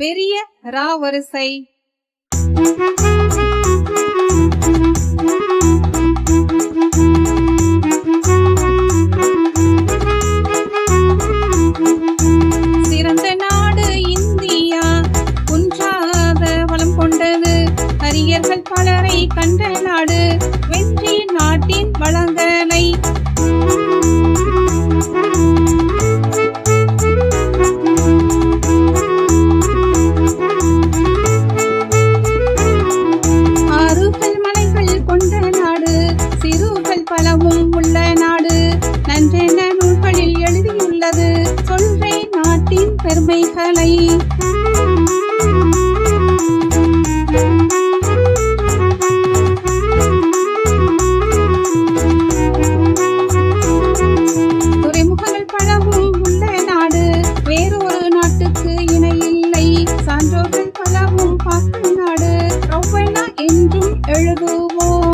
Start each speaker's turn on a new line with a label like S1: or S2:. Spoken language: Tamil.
S1: பெரிய ரா வரிசை. சிறந்த நாடு இந்தியா குன்றாத வளம் கொண்டது. அறிஞர்கள் பலரை கண்ட நாடு வெற்றி நாட்டின் வளங்களை. தாயின் பெருமைகளை. துறைமுகங்கள் பலவும் உள்ள நாடு. வேறொரு நாட்டுக்கு இணையில்லை சான்றோர்கள் பலவும் பார்க்கும் நாடு. என்றும் எழுதுவோம்.